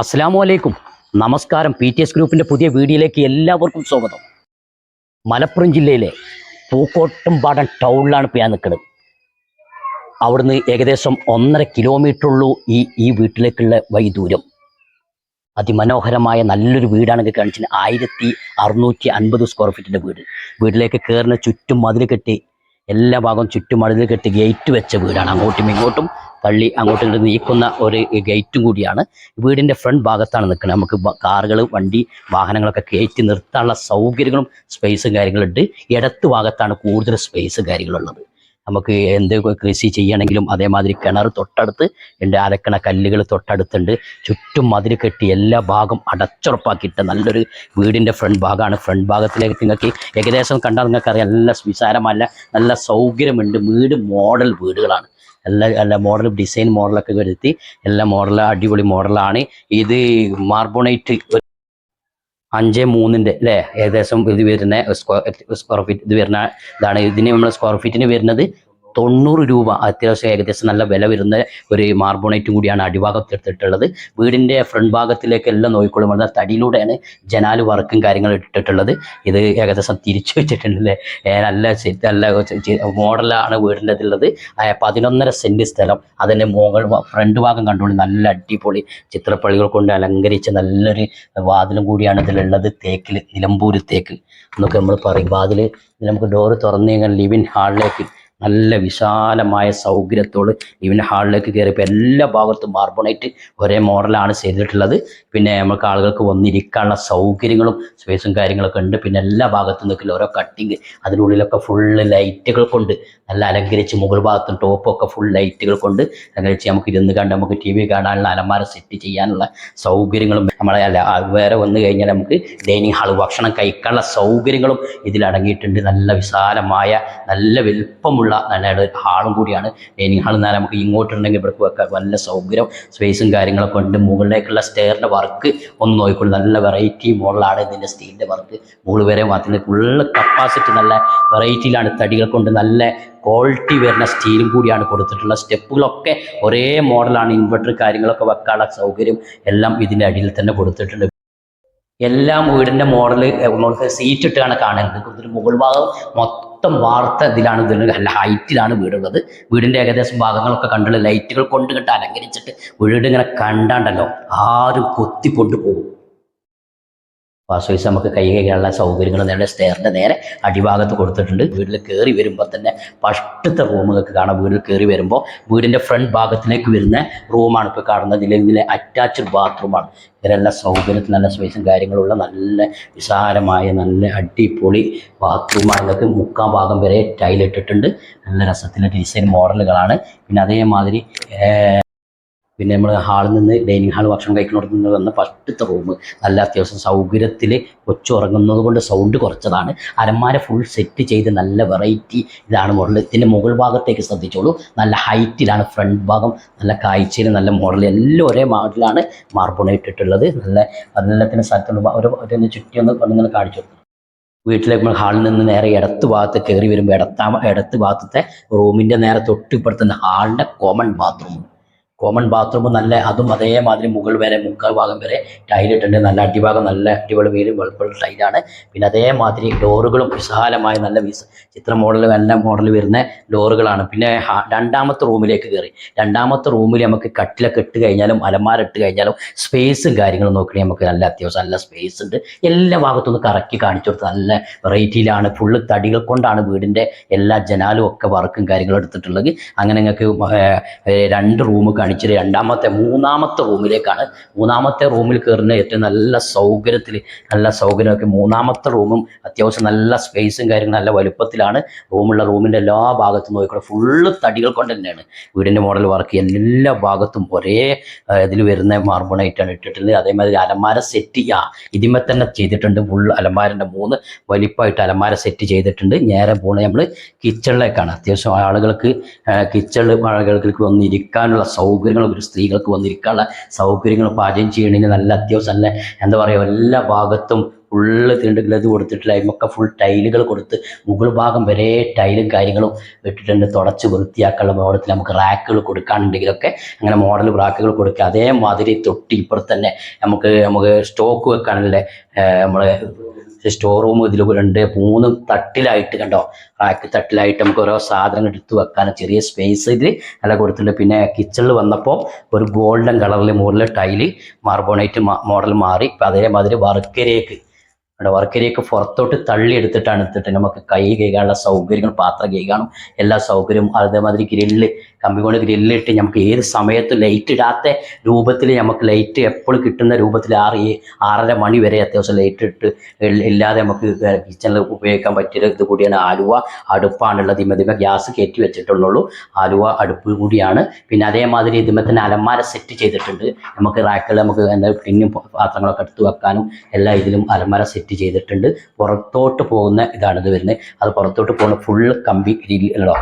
അസ്സാം വലൈക്കും നമസ്കാരം. പി ടി എസ് ഗ്രൂപ്പിന്റെ പുതിയ വീഡിയോയിലേക്ക് എല്ലാവർക്കും സ്വാഗതം. മലപ്പുറം ജില്ലയിലെ പൂക്കോട്ടുംപാടം ടൗണിലാണ് ഇപ്പോൾ ഞാൻ നിൽക്കുന്നത്. അവിടുന്ന് ഏകദേശം ഒന്നര കിലോമീറ്റർ ഉള്ളൂ ഈ ഈ വീട്ടിലേക്കുള്ള വൈദൂരം അതിമനോഹരമായ നല്ലൊരു വീടാണ് കാണിച്ചത്. ആയിരത്തി അറുന്നൂറ്റി അൻപത് സ്ക്വയർ ഫീറ്റിന്റെ വീട്. വീട്ടിലേക്ക് കയറുന്ന ചുറ്റും മതിൽ കെട്ടി എല്ലാ ഭാഗവും ചുറ്റും മതിൽ കെട്ടി ഗേറ്റ് വെച്ച വീടാണ്. അങ്ങോട്ടും ഇങ്ങോട്ടും തള്ളി അങ്ങോട്ട് നീക്കുന്ന ഒരു ഗേറ്റും കൂടിയാണ്. വീടിന്റെ ഫ്രണ്ട് ഭാഗത്താണ് നിൽക്കുന്നത്. നമുക്ക് കാറുകൾ വണ്ടി വാഹനങ്ങളൊക്കെ കയറ്റി നിർത്താനുള്ള സൗകര്യങ്ങളും സ്പേസും കാര്യങ്ങളുണ്ട് ഇടത്ത് ഭാഗത്താണ് കൂടുതൽ സ്പേസ് കാര്യങ്ങളുള്ളത്. നമുക്ക് എന്ത് കൃഷി ചെയ്യണമെങ്കിലും അതേമാതിരി കിണർ തൊട്ടടുത്ത് ഉണ്ട് അരക്കണ കല്ലുകൾ തൊട്ടടുത്തുണ്ട്. ചുറ്റും മതിൽ കെട്ടി എല്ലാ ഭാഗം അടച്ചുറപ്പാക്കിയിട്ട് നല്ലൊരു വീടിന്റെ ഫ്രണ്ട് ഭാഗമാണ്. ഫ്രണ്ട് ഭാഗത്തിലേക്ക് നിങ്ങൾക്ക് ഏകദേശം കണ്ടാൽ നിങ്ങൾക്കറിയാം നല്ല വിശാലമല്ല നല്ല സൗകര്യമുണ്ട്. വീട് മോഡൽ വീടുകളാണ്. എല്ലാ എല്ലാ മോഡൽ ഡിസൈൻ മോഡലൊക്കെ വരുത്തി എല്ലാ മോഡലും അടിപൊളി മോഡലാണ് ഇത് മാർബോണൈറ്റ് അഞ്ച് മൂന്നിന്റെ അല്ലേ? ഏകദേശം ഇത് വരുന്ന സ്ക്വയർ സ്ക്വയർ ഫീറ്റ് ഇത് വരുന്ന ഇതാണ്. ഇതിന് നമ്മൾ സ്ക്വയർ ഫീറ്റിന് വരുന്നത് തൊണ്ണൂറ് രൂപ അത്യാവശ്യം ഏകദേശം നല്ല വില വരുന്ന ഒരു മാർബോണേറ്റും കൂടിയാണ് അടിഭാഗത്ത് എടുത്തിട്ടുള്ളത് വീടിന്റെ ഫ്രണ്ട് ഭാഗത്തിലേക്ക് എല്ലാം നോക്കിക്കൊള്ളും അത് തടിയിലൂടെയാണ് ജനാല് വർക്കും കാര്യങ്ങളും ഇട്ടിട്ടുള്ളത്. ഇത് ഏകദേശം തിരിച്ചു വെച്ചിട്ടുണ്ടല്ലേ? നല്ല നല്ല മോഡലാണ് വീടിന്റെ ഉള്ളത് പതിനൊന്നര സെന്റ് സ്ഥലം. അതിന്റെ മുകൾ ഫ്രണ്ട് ഭാഗം കണ്ടുകൊണ്ട് നല്ല അടിപൊളി ചിത്രപ്പള്ളികൾ കൊണ്ട് അലങ്കരിച്ച നല്ലൊരു വാതിലും കൂടിയാണ് ഇതിലുള്ളത്. തേക്കിൽ നിലമ്പൂർ തേക്ക്. എന്നൊക്കെ നമ്മൾ പറയും. വാതിൽ നമുക്ക് ഡോറ് തുറന്നു കഴിഞ്ഞാൽ ലിവിൻ ഹാളിലേക്ക് നല്ല വിശാലമായ സൗകര്യത്തോട് ഇവന്റെ ഹാളിലേക്ക് കയറിയപ്പോൾ എല്ലാ ഭാഗത്തും മാർബണേറ്റ് ഒരേ മോഡലാണ് ചെയ്തിട്ടുള്ളത്. പിന്നെ നമുക്ക് ആളുകൾക്ക് വന്നിരിക്കാനുള്ള സൗകര്യങ്ങളും സ്പേസും കാര്യങ്ങളൊക്കെ ഉണ്ട്. പിന്നെ എല്ലാ ഭാഗത്തും നിൽക്കില്ല ഓരോ കട്ടിങ് അതിനുള്ളിലൊക്കെ ഫുള്ള് ലൈറ്റുകൾ കൊണ്ട് നല്ല അലങ്കരിച്ച് മുകൾ ഭാഗത്തും ടോപ്പൊക്കെ ഫുൾ ലൈറ്റുകൾ കൊണ്ട് അലങ്കരിച്ച് നമുക്ക് ഇരുന്ന് കണ്ട് നമുക്ക് ടി വി കാണാനുള്ള അലമാര സെറ്റ് ചെയ്യാനുള്ള സൗകര്യങ്ങളും നമ്മളെ അല്ല വേറെ വന്നു കഴിഞ്ഞാൽ നമുക്ക് ഡൈനിങ് ഹാൾ ഭക്ഷണം കഴിക്കാനുള്ള സൗകര്യങ്ങളും ഇതിൽ അടങ്ങിയിട്ടുണ്ട്. നല്ല വിശാലമായ നല്ല വലുപ്പമുള്ള നല്ല ഒരു ഹാളും കൂടിയാണ്. ഡൈനിങ് ഹാൾ എന്നാൽ നമുക്ക് ഇങ്ങോട്ടുണ്ടെങ്കിൽ ഇവർക്ക് വെക്കാം നല്ല സൗകര്യം സ്പേസും കാര്യങ്ങളൊക്കെ ഉണ്ട്. മുകളിലേക്കുള്ള സ്റ്റെയറിന്റെ വർക്ക് ഒന്ന് നോക്കിക്കൊള്ളു നല്ല വെറൈറ്റി മോഡലാണ് ഇതിന്റെ സ്റ്റീലിന്റെ വർക്ക് മുകളിൽ വരെ മാത്രമേ ഫുള്ള് കപ്പാസിറ്റി നല്ല വെറൈറ്റിയിലാണ് തടികൾ കൊണ്ട് നല്ല ക്വാളിറ്റി വരുന്ന സ്റ്റീലും കൂടിയാണ് കൊടുത്തിട്ടുള്ള. സ്റ്റെപ്പുകളൊക്കെ ഒരേ മോഡലാണ് ഇൻവെർട്ടർ കാര്യങ്ങളൊക്കെ വെക്കാനുള്ള സൗകര്യം എല്ലാം ഇതിന്റെ അടിയിൽ തന്നെ കൊടുത്തിട്ടുണ്ട്. എല്ലാം വീടിന്റെ മോഡൽ സീറ്റ് ഇട്ടാണ് കാണുന്നത്. മുകൾ ഭാഗം മൊത്തം വാർത്ത ഇതിലാണ് ഇതിന് അല്ല ഹൈറ്റിലാണ് വീടുള്ളത്. വീടിന്റെ ഏകദേശം ഭാഗങ്ങളൊക്കെ കണ്ടുള്ള ലൈറ്റുകൾ കൊണ്ട് അലങ്കരിച്ചിട്ട് വീട് ഇങ്ങനെ കണ്ടാണ്ടല്ലോ. ആരും കൊത്തിക്കൊണ്ടു പോകും. വാസ്തവിച്ച് നമുക്ക് കൈ കൈകാനുള്ള സൗകര്യങ്ങൾ നേരെ സ്റ്റെയറിന്റെ നേരെ അടിഭാഗത്ത് കൊടുത്തിട്ടുണ്ട്. വീട്ടിൽ കയറി വരുമ്പോൾ തന്നെ ഫസ്റ്റത്തെ റൂമുകൾക്ക് കാണാം. വീട്ടിൽ കയറി വരുമ്പോൾ വീടിന്റെ ഫ്രണ്ട് ഭാഗത്തിലേക്ക് വരുന്ന റൂമാണ് ഇപ്പോൾ കാണുന്നത്. ഇതിലെ അറ്റാച്ച്ഡ് ബാത്റൂമാണ് ഇതിലെല്ലാം സൗകര്യത്തിൽ നല്ല സ്പേസും കാര്യങ്ങളുള്ള നല്ല വിശാലമായ നല്ല അടിപൊളി ബാത്റൂമാണ് മുക്കാൽ ഭാഗം വരെ ടൈലിട്ടിട്ടുണ്ട് നല്ല രസത്തിലെ ഡിസൈൻ മോഡലുകളാണ് പിന്നെ അതേമാതിരി പിന്നെ നമ്മൾ ഹാളിൽ നിന്ന് ഡൈനിങ് ഹാൾ ഭക്ഷണം കഴിക്കുന്നിടത്ത് നിന്ന് വന്ന ഫസ്റ്റത്തെ റൂം നല്ല അത്യാവശ്യം സൗകര്യത്തിൽ കൊച്ചുറങ്ങുന്നത് കൊണ്ട് സൗണ്ട് കുറച്ചതാണ്. അരന്മാര ഫുൾ സെറ്റ് ചെയ്ത് നല്ല വെറൈറ്റി ഇതാണ് മോഡൽ ഇതിന്റെ മുകൾ ഭാഗത്തേക്ക് ശ്രദ്ധിച്ചോളൂ. നല്ല ഹൈറ്റിലാണ് ഫ്രണ്ട് ഭാഗം. നല്ല കാഴ്ചയിൽ നല്ല മോഡൽ എല്ലാം ഒരേ മോഡലാണ് മാർബോൺ ഇട്ടിട്ടുള്ളത്. നല്ല അതെല്ലാത്തിന്റെ സ്ഥലത്തുള്ള ഒരു ഒരു ചുറ്റി ഒന്ന് ഒന്നിങ്ങനെ കാണിച്ചു വീട്ടിലേക്ക് നമ്മൾ ഹാളിൽ നിന്ന് നേരെ ഇടത്ത് ഭാഗത്ത് കയറി വരുമ്പോൾ ഇടത്താ ഇടത്ത് ഭാഗത്തെ റൂമിന്റെ നേരെ തൊട്ടിപ്പുറത്തുനിന്ന് ഹാളിന്റെ കോമൺ ബാത്റൂം കോമൺ ബാത്റൂം നല്ല അതും അതേമാതിരി മുകൾ വരെ മുക്കാൽ ഭാഗം വരെ ടൈൽ ടൈലിട്ടുണ്ട് നല്ല അടിഭാഗം നല്ല അടിപൊളി വീലും വെളുപ്പുള്ള ടൈലാണ് പിന്നെ അതേമാതിരി ഡോറുകളും വിശാലമായ നല്ല വിസ ചിത്ര മോഡൽ നല്ല മോഡൽ വരുന്ന ഡോറുകളാണ്. പിന്നെ രണ്ടാമത്തെ റൂമിലേക്ക് കയറി രണ്ടാമത്തെ റൂമിൽ നമുക്ക് കട്ടിലൊക്കെ ഇട്ട് കഴിഞ്ഞാലും അലമാര ഇട്ട് കഴിഞ്ഞാലും സ്പേസും കാര്യങ്ങളും നോക്കണേ നമുക്ക് നല്ല അത്യാവശ്യം നല്ല സ്പേസ് ഉണ്ട്. എല്ലാ ഭാഗത്തും ഒന്ന് കറക്കി കാണിച്ചു കൊടുത്ത് നല്ല വെറൈറ്റിയിലാണ് ഫുള്ള് തടികൾ കൊണ്ടാണ് വീടിന്റെ എല്ലാ ജനാലും ഒക്കെ വർക്കും കാര്യങ്ങളും എടുത്തിട്ടുള്ളത്. അങ്ങനെ നിങ്ങൾക്ക് രണ്ട് റൂം കാണിച്ചത് രണ്ടാമത്തെ മൂന്നാമത്തെ റൂമിലേക്കാണ്. മൂന്നാമത്തെ റൂമിൽ കയറുന്ന ഏറ്റവും നല്ല സൗകര്യത്തിൽ നല്ല സൗകര്യമൊക്കെ മൂന്നാമത്തെ റൂമും അത്യാവശ്യം നല്ല സ്പേസും കാര്യങ്ങൾ നല്ല വലുപ്പത്തിലാണ്. റൂമുള്ള റൂമിന്റെ എല്ലാ ഭാഗത്തും നോക്കിക്കൂടെ ഫുള്ള് തടികൾ കൊണ്ട് തന്നെയാണ് വീടിന്റെ മോഡൽ വർക്ക് എല്ലാ ഭാഗത്തും ഒരേ ഇതിൽ വരുന്ന മാർബണായിട്ടാണ് ഇട്ടിട്ടുള്ളത്. അതേമാതിരി അലമാര സെറ്റ് ചെയ്യാം. ഇതിമേ തന്നെ ചെയ്തിട്ടുണ്ട് ഫുൾ അലമാരന്റെ മൂന്ന് വലിപ്പമായിട്ട് അലമാര സെറ്റ് ചെയ്തിട്ടുണ്ട്. നേരെ പോണേ നമ്മൾ കിച്ചണിലേക്കാണ് അത്യാവശ്യം ആളുകൾക്ക് കിച്ചണിൽ ആളുകൾക്ക് വന്നിരിക്കാനുള്ള സൗകര്യങ്ങൾ ഒരു സ്ത്രീകൾക്ക് വന്നിരിക്കാനുള്ള സൗകര്യങ്ങൾ പാചകം ചെയ്യണതിന് നല്ല അത്യാവശ്യം നല്ല എന്താ പറയുക എല്ലാ ഭാഗത്തും ഫുള്ള് ഗ്ലത് കൊടുത്തിട്ടില്ല അതിമൊക്കെ ഫുൾ ടൈലുകൾ കൊടുത്ത് മുകൾ ഭാഗം വരെ ടൈലും കാര്യങ്ങളും ഇട്ടിട്ടുണ്ട്. തുടച്ച് വൃത്തിയാക്കാനുള്ള മോഡത്തിൽ നമുക്ക് റാക്കുകൾ കൊടുക്കാനുണ്ടെങ്കിലൊക്കെ അങ്ങനെ മോഡൽ റാക്കുകൾ കൊടുക്കുക. അതേമാതിരി തൊട്ടി ഇപ്പുറത്തന്നെ നമുക്ക് നമുക്ക് സ്റ്റോക്ക് വെക്കാനുള്ള നമ്മളെ സ്റ്റോർ റൂം ഇതിൽ രണ്ട് മൂന്ന് തട്ടിലായിട്ട് കണ്ടോ? റാക്ക് തട്ടിലായിട്ട് നമുക്ക് ഓരോ സാധനങ്ങൾ എടുത്ത് വെക്കാനും ചെറിയ സ്പേസ് ഇതിൽ നല്ല കൊടുത്തിട്ടുണ്ട്. പിന്നെ കിച്ചണിൽ വന്നപ്പോൾ ഒരു ഗോൾഡൻ കളറിൽ മുകളിൽ ടൈൽ മാർബോണൈറ്റ് മോഡൽ മാറി. അതേമാതിരി വർക്കരേക്ക് അവിടെ വർക്കരിയൊക്കെ പുറത്തോട്ട് തള്ളി എടുത്തിട്ടാണ് എടുത്തിട്ട് നമുക്ക് കൈ കഴുകാനുള്ള സൗകര്യങ്ങൾ പാത്രം കഴുകാനും എല്ലാ സൗകര്യവും അതേമാതിരി ഗ്രില്ല് കമ്പി കൊണ്ട് ഗ്രില്ലിട്ട് നമുക്ക് ഏത് സമയത്തും ലൈറ്റ് ഇടാത്ത രൂപത്തിൽ നമുക്ക് ലൈറ്റ് എപ്പോഴും കിട്ടുന്ന രൂപത്തിൽ ആറ് ആറര മണി വരെ അത്യാവശ്യം ലൈറ്റ് ഇട്ട് ഇല്ലാതെ നമുക്ക് കിച്ചണിൽ ഉപയോഗിക്കാൻ പറ്റിയ ഇത് കൂടിയാണ് ആലുവ അടുപ്പാണുള്ളത്. ഇതിമ ഗ്യാസ് കയറ്റി വെച്ചിട്ടുള്ളൂ. ആലുവ അടുപ്പ് കൂടിയാണ്. പിന്നെ അതേമാതിരി ഇതിമേ തന്നെ അലമാര സെറ്റ് ചെയ്തിട്ടുണ്ട്. നമുക്ക് റാക്കുകൾ നമുക്ക് എന്താ ടിന്നും പാത്രങ്ങളൊക്കെ എടുത്ത് വെക്കാനും എല്ലാ ഇതിലും അലമാര സെറ്റ് ചെയ്തിട്ടുണ്ട്. പുറത്തോട്ട് പോകുന്ന ഇതാണിത് ഇത് വരുന്നത്. അത് പുറത്തോട്ട് പോകുന്ന ഫുള്ള് കമ്പി ഗ്രില്ലോ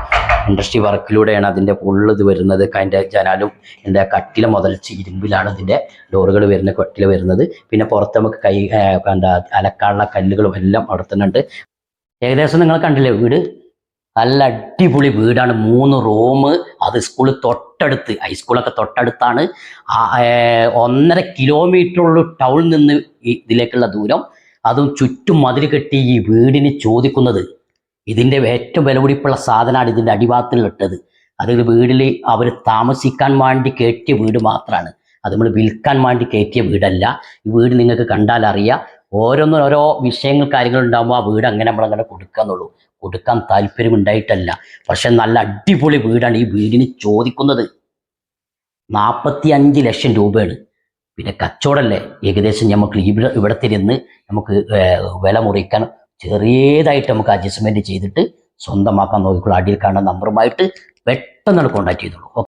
ഇൻഡസ്ട്രി വർക്കിലൂടെയാണ് അതിന്റെ ഫുള്ള് ഇത് വരുന്നത്. അതിന്റെ ജനാലും എന്റെ കട്ടില മുതൽ ഇരുമ്പിലാണ് ഇതിന്റെ ഡോറുകൾ വരുന്ന കട്ടില വരുന്നത്. പിന്നെ പുറത്ത് നമുക്ക് കൈ എന്താ അലക്കാനുള്ള കല്ലുകളും എല്ലാം അവിടെ ഏകദേശം നിങ്ങൾ കണ്ടില്ലേ വീട്? നല്ല അടിപൊളി വീടാണ്. മൂന്ന് റൂം. അത് സ്കൂൾ തൊട്ടടുത്ത് ഹൈസ്കൂളൊക്കെ തൊട്ടടുത്താണ്. ഒന്നര കിലോമീറ്റർ ഉള്ള ടൗണിൽ നിന്ന് ഇതിലേക്കുള്ള ദൂരം. അതും ചുറ്റും മതിൽ കെട്ടി ഈ വീടിന് ചോദിക്കുന്നത്. ഇതിന്റെ ഏറ്റവും വിലപിടിപ്പുള്ള സാധനമാണ് ഇതിന്റെ അടിഭാഗത്തിൽ ഇട്ടത് അത് വീടിൽ അവർ താമസിക്കാൻ വേണ്ടി കയറ്റിയ വീട് മാത്രമാണ്. അത് നമ്മൾ വിൽക്കാൻ വേണ്ടി കയറ്റിയ വീടല്ല. ഈ വീട് നിങ്ങൾക്ക് കണ്ടാൽ അറിയാം. ഓരോന്നും ഓരോ വിഷയങ്ങൾ കാര്യങ്ങൾ ഉണ്ടാകുമ്പോൾ ആ വീട് അങ്ങനെ നമ്മളങ്ങനെ കൊടുക്കാന്നുള്ളൂ കൊടുക്കാൻ താല്പര്യം ഉണ്ടായിട്ടല്ല. പക്ഷെ നല്ല അടിപൊളി വീടാണ് ഈ വീടിന് ചോദിക്കുന്നത്. നാൽപ്പത്തി അഞ്ച് ലക്ഷം രൂപയാണ്. പിന്നെ കച്ചവടമല്ലേ ഏകദേശം നമുക്ക് ഇവിടെ ഇവിടത്തിരുന്ന് നമുക്ക് ഏർ വില മുറിക്കാൻ ചെറിയതായിട്ട് നമുക്ക് അഡ്ജസ്റ്റ്മെന്റ് ചെയ്തിട്ട് സ്വന്തമാക്കാൻ നോക്കിക്കോളൂ. അടിയിൽ കാണുന്ന നമ്പറുമായിട്ട് പെട്ടെന്ന് കോൺടാക്ട് ചെയ്തോളൂ.